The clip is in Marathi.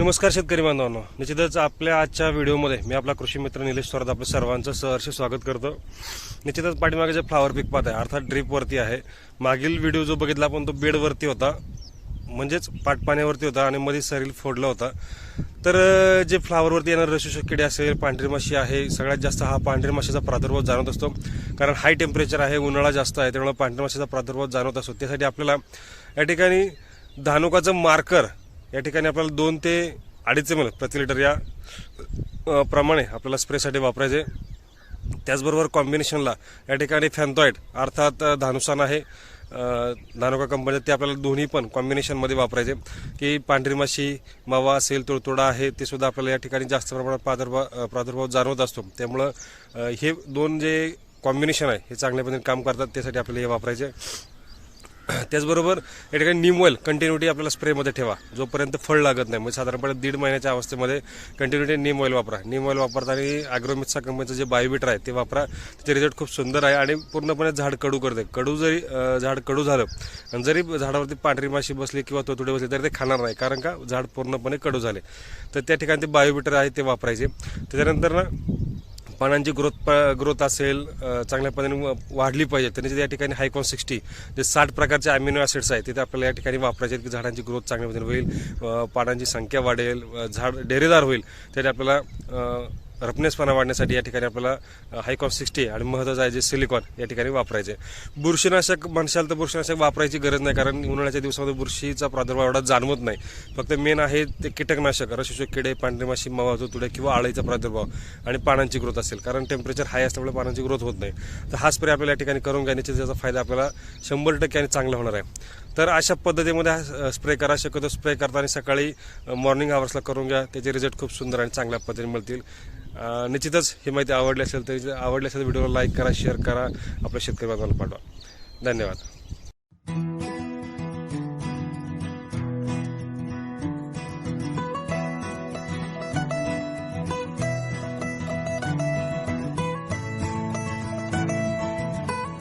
नमस्कार शेतकरी बांधवांनो. निश्चितच आपल्या आजच्या व्हिडिओमध्ये मी आपला कृषी मित्र निलेश थोरात आपलं सर्वांचं सहर्ष स्वागत करतो. निश्चितच पाठीमागे जे फ्लावर पीक पाहत आहे अर्थात ड्रीपवरती आहे. मागील व्हिडिओ जो बघितला आपण तो बेडवरती होता. म्हणजेच पाटपाण्यावरती होता आणि मध्ये सरील फोडला होता. तर जे फ्लावरवरती येणारे रशुशक किडे असेल पांढरी माशी आहे सगळ्यात जास्त हा पांढरी माशीचा प्रादुर्भाव जाणवत असतो. कारण हाय टेम्परेचर आहे उन्हाळा जास्त आहे त्यामुळे पांढरी माशीचा प्रादुर्भाव जाणवत असतो. त्यासाठी आपल्याला या ठिकाणी धानुकाचं मार्कर या ठिकाणी आपल्याला दोन ते अडीच एम एल प्रति लिटर या प्रमाणे आपल्याला स्प्रेसाठी वापरायचे. त्याचबरोबर कॉम्बिनेशनला या ठिकाणी फॅन्थॉईड अर्थात धानुसान आहे धानुका कंपनीचे ते आपल्याला दोन्ही पण कॉम्बिनेशनमध्ये वापरायचे. की पांढरी माशी मावा असेल तुळतुडा आहे ते सुद्धा आपल्याला या ठिकाणी जास्त प्रमाणात प्रादुर्भाव प्रादुर्भाव जाणवत असतो. त्यामुळं हे दोन जे कॉम्बिनेशन आहे हे चांगल्या पद्धतीने काम करतात त्यासाठी आपल्याला हे वापरायचे. त्याचबरोबर या ठिकाणी नीम ऑइल कंटिन्युटी आपल्याला स्प्रेमध्ये ठेवा. जोपर्यंत फळ लागत नाही. म्हणजे साधारणपणे दीड महिन्याच्या अवस्थेमध्ये कंटिन्युटी नीम ऑइल वापरा. नीम ऑइल वापरताना ॲग्रोमिक्सा कंपनीचं जे बायोबीटर आहे ते वापरा. त्याचे रिझल्ट खूप सुंदर आहे आणि पूर्णपणे झाड कडू करते. कडू जरी झाड कडू झालं आणि जरी झाडावरती पांढरी माशी बसली किंवा तोतुडे बसले तरी ते खाणार नाही. कारण का? झाड पूर्णपणे कडू झाले. तर त्या ठिकाणी ते बायोबीटर आहे ते वापरायचे. त्याच्यानंतर ना पानांची ग्रोथ ग्रोथ असेल चांगल्या पद्धतीने व- वाढली पाहिजे. त्यांनी या ठिकाणी हायकॉन सिक्स्टी जे साठ प्रकारचे अमिनो ॲसिड्स आहेत तिथे आपल्याला या ठिकाणी वापरायचे आहेत की झाडांची ग्रोथ चांगल्या पद्धतीने होईल पानांची संख्या वाढेल झाड डेरेदार होईल त्याने आपल्याला रफनेसपणा वाढण्यासाठी या ठिकाणी आपल्याला हायकॉन सिक्स्टी आणि महत्त्वाचं आहे जे सिलिकॉन या ठिकाणी वापरायचे. बुरशीनाशक म्हणशाल तर बुरशीनाशक वापरायची गरज नाही कारण उन्हाळ्याच्या दिवसामध्ये बुरशीचा प्रादुर्भाव एवढा जाणवत नाही. फक्त मेन आहे ते कीटकनाशक रशोषक किडे पांढरी माशी मावा तुडे किंवा आळीचा प्रादुर्भाव आणि पानांची ग्रोथ असेल. कारण टेम्परेचर हाय असल्यामुळे पानांची ग्रोथ होत नाही. तर हा स्प्रे आपल्याला या ठिकाणी करून घेण्याचा त्याचा फायदा आपल्याला शंभर टक्के आणि चांगला होणार आहे. तर अशा पद्धतीमध्ये हा स्प्रे करा. शक्यतो स्प्रे करताना सकाळी मॉर्निंग आवर्सला करून घ्या. त्याचे रिझल्ट खूप सुंदर आणि चांगल्या पद्धतीने मिळतील. निश्चितच ही माहिती आवडली असेल तरी आवडली असेल तर व्हिडिओला लाईक करा शेअर करा. आपल्या शेतकरी बांधवांना पाठवा. धन्यवाद.